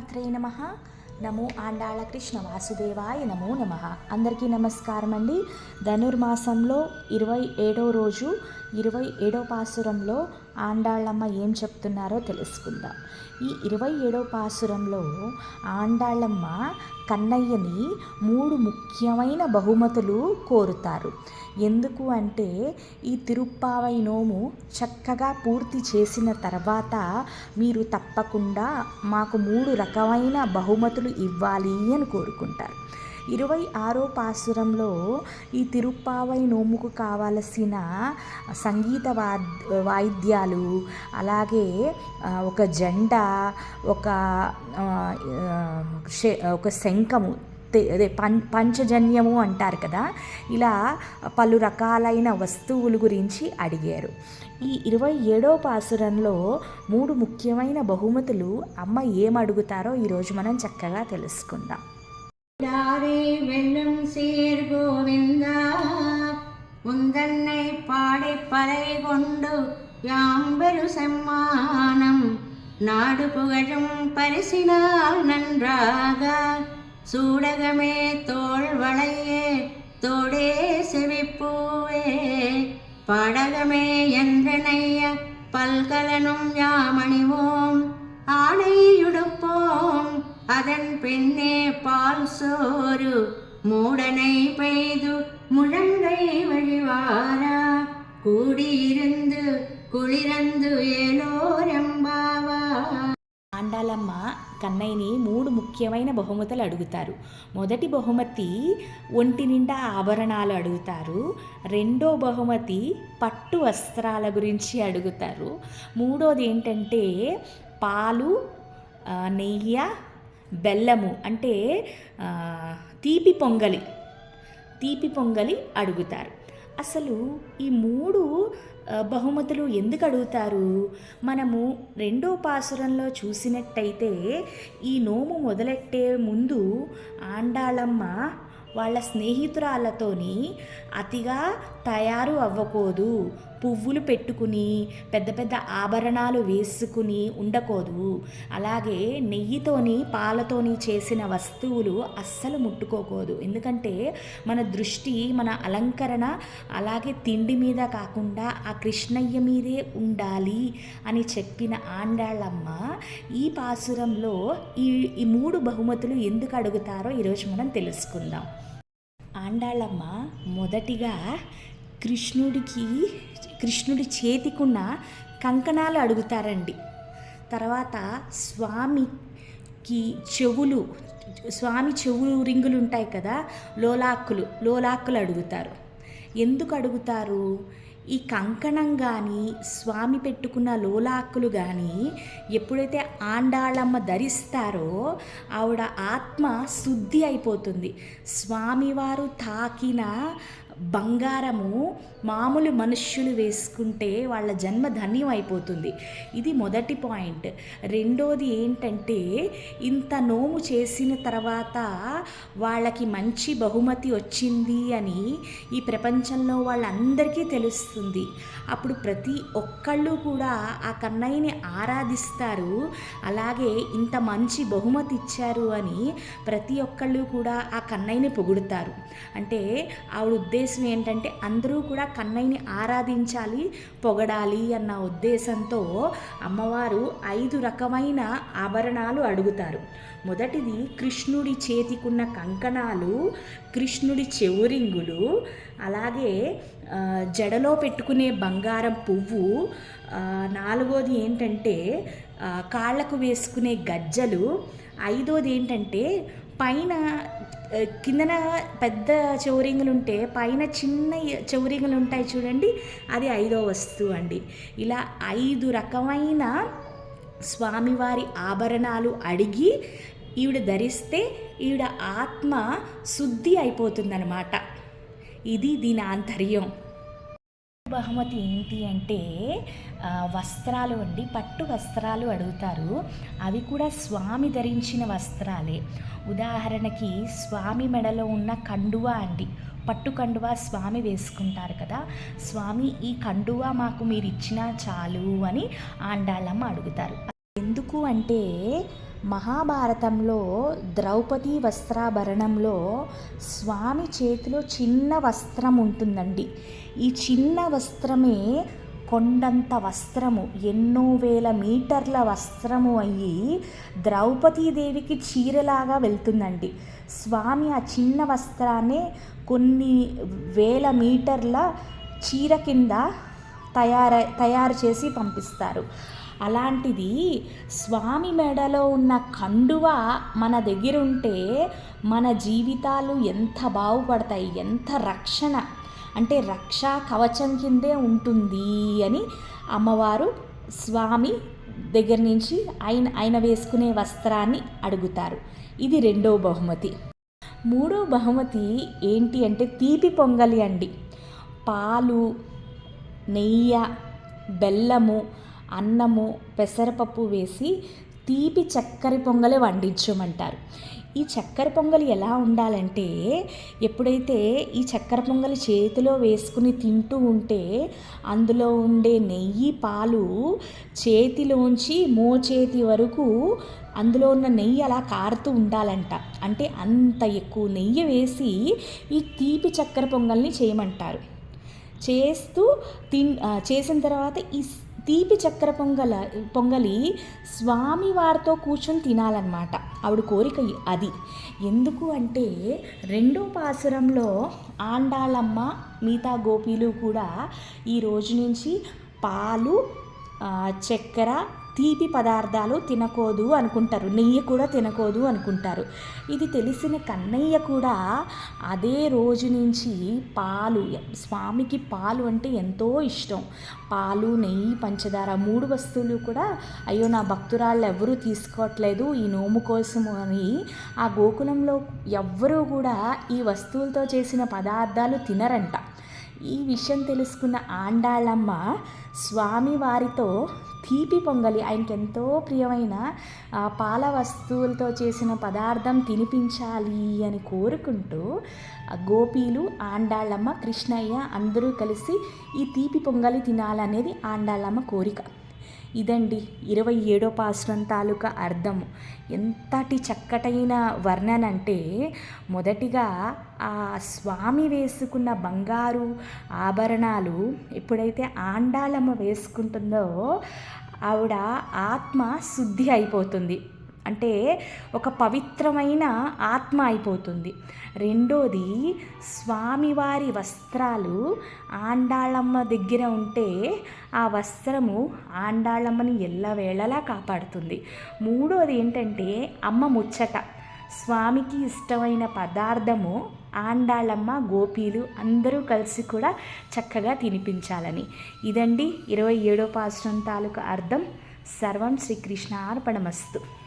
మాత్రే నమ. నమో ఆండాళ కృష్ణ వాసుదేవాయ నమో నమ. అందరికీ నమస్కారం అండి ధనుర్మాసంలో ఇరవై ఏడో రోజు ఇరవై ఏడో పాసురంలో ఆండాళ్ళమ్మ ఏం చెప్తున్నారో తెలుసుకుందాం. ఈ ఇరవై ఏడో పాసురంలో ఆండాళ్ళమ్మ కన్నయ్యని మూడు ముఖ్యమైన బహుమతులు కోరుతారు. ఎందుకు అంటే ఈ తిరుప్పావై నోము చక్కగా పూర్తి చేసిన తర్వాత మీరు తప్పకుండా మాకు మూడు రకమైన బహుమతులు ఇవ్వాలి అని కోరుకుంటారు. ఇరవై ఆరో పాసురంలో ఈ తిరుప్పావై నోముకు కావలసిన సంగీత వాయిద్యాలు అలాగే ఒక జెండ ఒక శ- ఒక శంఖము అదే పం పంచజన్యము అంటారు కదా ఇలా పలు రకాలైన వస్తువుల గురించి అడిగారు. ఈ ఇరవై ఏడో పాసురంలో మూడు ముఖ్యమైన బహుమతులు అమ్మ ఏమడుగుతారో ఈరోజు మనం చక్కగా తెలుసుకుందాం. யாரே வெல்லும் சீர் கோவிந்தா உந்தன்னை பாடி பறை கொண்டு யாம்பெரு செம்மானம். நாடு புகழும் பரிசினால் நன்றாக சூடகமே தோல் வளையே தோடே செவிப்பூவே. பாடகமே என்றனைய பல்கலனும் யாமணிவோம் ஆணையுடுப்போம். அதன் பின்னே பால் சோறு மூடனை பெய்து முழங்கை வழிவாரா கூடியிருந்து குளிரந்து ஏலோரெம்பாவா ఆండాలమ్మ కన్నయ్యని మూడు ముఖ్యమైన బహుమతులు అడుగుతారు మొదటి బహుమతి ఒంటి నిండా ఆభరణాలు అడుగుతారు రెండో బహుమతి పట్టు వస్త్రాల గురించి అడుగుతారు మూడోది ఏంటంటే పాలు ఆ, నెయ్యి బెల్లము అంటే తీపి పొంగలి. తీపి పొంగలి అడుగుతారు. అసలు ఈ మూడు బహుమతులు ఎందుకు అడుగుతారు? మనము రెండో పాసురంలో చూసినట్టయితే ఈ నోము మొదలెట్టే ముందు ఆండాళమ్మ వాళ్ళ స్నేహితురాళ్ళతోని అతిగా తయారు అవ్వకూడదు. పువ్వులు పెట్టుకుని పెద్ద పెద్ద ఆభరణాలు వేసుకుని ఉండకూడదు. అలాగే నెయ్యితోని పాలతోని చేసిన వస్తువులు అస్సలు ముట్టుకోకూడదు. ఎందుకంటే మన దృష్టి మన అలంకరణ అలాగే తిండి మీద కాకుండా ఆ కృష్ణయ్య మీదే ఉండాలి అని చెప్పిన ఆండాళ్ళమ్మ ఈ పాసురంలో ఈ ఈ మూడు బహుమతులు ఎందుకు అడుగుతారో ఈరోజు మనం తెలుసుకుందాం. ఆండాళ్ళమ్మ మొదటిగా కృష్ణుడికి కృష్ణుడి చేతికున్న కంకణాలు అడుగుతారండి. తర్వాత స్వామికి చెవులు స్వామి చెవులు రింగులు ఉంటాయి కదా లోలాక్కులు లోలాక్కులు అడుగుతారు. ఎందుకు అడుగుతారు? ఈ కంకణం కానీ స్వామి పెట్టుకున్న లోలాక్కులు కానీ ఎప్పుడైతే ఆండాళమ్మ ధరిస్తారో ఆవిడ ఆత్మ శుద్ధి అయిపోతుంది. స్వామివారు తాకిన బంగారము మామూలు మనుష్యులు వేసుకుంటే వాళ్ళ జన్మ ధన్యం అయిపోతుంది ఇది మొదటి పాయింట్. రెండోది ఏంటంటే ఇంత నోము చేసిన తర్వాత వాళ్ళకి మంచి బహుమతి వచ్చింది అని ఈ ప్రపంచంలో వాళ్ళందరికీ తెలుస్తుంది. అప్పుడు ప్రతి ఒక్కళ్ళు కూడా ఆ కన్నయ్యని ఆరాధిస్తారు. అలాగే ఇంత మంచి బహుమతి ఇచ్చారు అని ప్రతి ఒక్కళ్ళు కూడా ఆ కన్నయ్యని పొగుడుతారు. అంటే ఆవిడ ఉద్దేశం ఏంటంటే అందరూ కూడా కన్నయ్యని ఆరాధించాలి పొగడాలి అన్న ఉద్దేశంతో అమ్మవారు ఐదు రకమైన ఆభరణాలు అడుగుతారు. మొదటిది కృష్ణుడి చేతికున్న కంకణాలు కృష్ణుడి చెవురింగులు అలాగే జడలో పెట్టుకునే బంగారం పువ్వు నాలుగోది ఏంటంటే కాళ్ళకు వేసుకునే గజ్జలు ఐదోది ఏంటంటే పైన కిందన పెద్ద చౌరింగులు ఉంటే పైన చిన్న చౌరింగులు ఉంటాయి చూడండి అది ఐదో వస్తువు అండి. ఇలా ఐదు రకమైన స్వామివారి ఆభరణాలు అడిగి ఈవిడ ధరిస్తే ఈవిడ ఆత్మ శుద్ధి అయిపోతుందన్నమాట. ఇది దీని ఆంతర్యం. బహుమతి ఏంటి అంటే వస్త్రాలు అండి. పట్టు వస్త్రాలు అడుగుతారు. అవి కూడా స్వామి ధరించిన వస్త్రాలే. ఉదాహరణకి స్వామి మెడలో ఉన్న కండువా అండి. పట్టు కండువా స్వామి వేసుకుంటారు కదా. స్వామి ఈ కండువా మాకు మీరు ఇచ్చినా చాలు అని ఆండాళ్ళమ్మ అడుగుతారు. ఎందుకు అంటే మహాభారతంలో ద్రౌపది వస్త్రాభరణంలో స్వామి చేతిలో చిన్న వస్త్రం ఉంటుందండి. ఈ చిన్న వస్త్రమే కొండంత వస్త్రము ఎన్నో వేల మీటర్ల వస్త్రము అయ్యి ద్రౌపదీదేవికి చీరలాగా వెళ్తుందండి. స్వామి ఆ చిన్న వస్త్రాన్ని కొన్ని వేల మీటర్ల చీర కింద తయారై తయారు చేసి పంపిస్తారు. అలాంటిది స్వామి మెడలో ఉన్న కండువ మన దగ్గర ఉంటే మన జీవితాలు ఎంత బాగుపడతాయి ఎంత రక్షణ. అంటే రక్షా కవచం కిందే ఉంటుంది అని అమ్మవారు స్వామి దగ్గర నుంచి ఆయన ఆయన వేసుకునే వస్త్రాన్ని అడుగుతారు. ఇది రెండో బహుమతి. మూడో బహుమతి ఏంటి అంటే తీపి పొంగలి అండి. పాలు నెయ్యి బెల్లము అన్నము పెసరపప్పు వేసి తీపి చక్కెర పొంగలి వండించమంటారు. ఈ చక్కెర పొంగలి ఎలా ఉండాలంటే ఎప్పుడైతే ఈ చక్కెర పొంగలి చేతిలో వేసుకుని తింటూ ఉంటే అందులో ఉండే నెయ్యి పాలు చేతిలోంచి మోచేతి వరకు అందులో ఉన్న నెయ్యి అలా కారుతూ ఉండాలంట. అంటే అంత ఎక్కువ నెయ్యి వేసి ఈ తీపి చక్కెర పొంగల్ని చేయమంటారు. చేస్తూ తిన్ చేసిన తర్వాత ఈ తీపి చక్కెర పొంగల పొంగలి స్వామి వారితో కూర్చొని తినాలన్నమాట. ఆవిడ కోరిక అది. ఎందుకు అంటే రెండో పాసురంలో ఆండాళమ్మ మిగతా గోపీలు కూడా ఈ రోజు నుంచి పాలు చక్కెర తీపి పదార్థాలు తినకూడదు అనుకుంటారు. నెయ్యి కూడా తినకూడదు అనుకుంటారు. ఇది తెలిసిన కన్నయ్య కూడా అదే రోజు నుంచి పాలు స్వామికి పాలు అంటే ఎంతో ఇష్టం. పాలు నెయ్యి పంచదార మూడు వస్తువులు కూడా అయ్యో నా భక్తురాళ్ళు ఎవరూ తీసుకోవట్లేదు ఈ నోము కోసము అని ఆ గోకులంలో ఎవ్వరూ కూడా ఈ వస్తువులతో చేసిన పదార్థాలు తినరంట. ఈ విషయం తెలుసుకున్న ఆండాళ్ళమ్మ స్వామి వారితో తీపి పొంగలి. ఆయనకి ఎంతో ప్రియమైన పాల వస్తువులతో చేసిన పదార్థం తినిపించాలి అని కోరుకుంటూ గోపీలు ఆండాళ్ళమ్మ కృష్ణయ్య అందరూ కలిసి ఈ తీపి పొంగలి తినాలనేది ఆండాళ్ళమ్మ కోరిక. ఇదండి ఇరవై ఏడో పాసురం తాలూకా అర్థము ఎంతటి చక్కటైన వర్ణన అంటే మొదటిగా ఆ స్వామి వేసుకున్న బంగారు ఆభరణాలు ఎప్పుడైతే ఆండాలమ్మ వేసుకుంటుందో ఆవిడ ఆత్మ శుద్ధి అయిపోతుంది. అంటే ఒక పవిత్రమైన ఆత్మ అయిపోతుంది. రెండోది స్వామివారి వస్త్రాలు ఆండాళమ్మ దగ్గర ఉంటే ఆ వస్త్రము ఆండాళమ్మని ఎల్లవేళలా కాపాడుతుంది. మూడోది ఏంటంటే అమ్మ ముచ్చట. స్వామికి ఇష్టమైన పదార్థము ఆండాళమ్మ గోపీలు అందరూ కలిసి కూడా చక్కగా తినిపించాలని. ఇదండి ఇరవై ఏడో పాశ్రం తాలూకా అర్థం. సర్వం శ్రీకృష్ణ అర్పణమస్తు